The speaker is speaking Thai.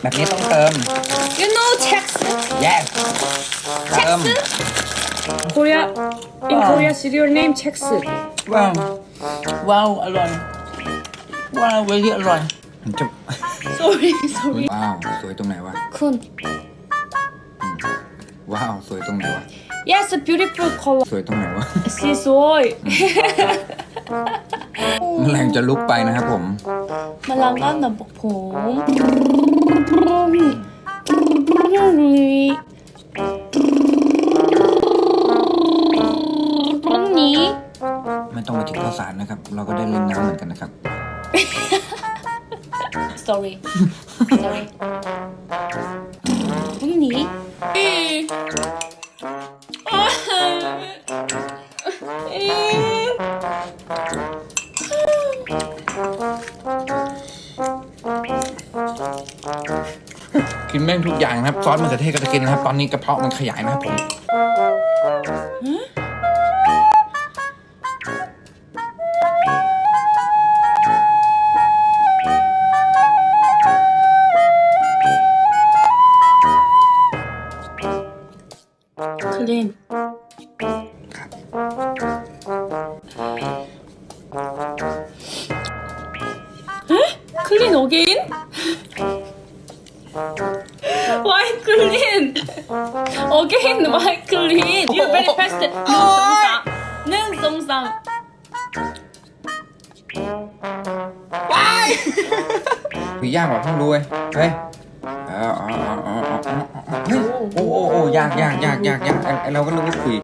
แบบนี้ต้องเติม You know checks yes เติม Korea in Wow. Korea cereal name checks ว้าวว้าวอร่อยว้าวเวลี่อร่อยจะ Sorry sorry ว้าวสวยตรงไหนวะ쿤ว้าวสวยตรงไหนวะ Yes beautiful color สวยตรงไหนวะ See soy แมลงจะลุกไปนะครับผม มาลังกันนะบอกผมตรง นี้ไม่ต้องไปถึงข้าวสารนะครับ เราก็ได้เล่นน้ำเหมือนกันนะครับ sorry sorry กินแม่งทุกอย่างนะครับซอสมะเขือเทศก็จะกินนะครับ ตอนนี้กระเพาะมันขยายนะครับผมคล่นครัคล่นโอเกน clean again why clean you very fast หนึ่งสองสามหนึ่งสองสามว้ายคือยากกว่าเพิ่งรู้เว้ยเฮ้ยเอาเอาเอาเอาเอาเอโอ้โโอ้ยยากยากยากยากไอ้เก็นึกว่าคุ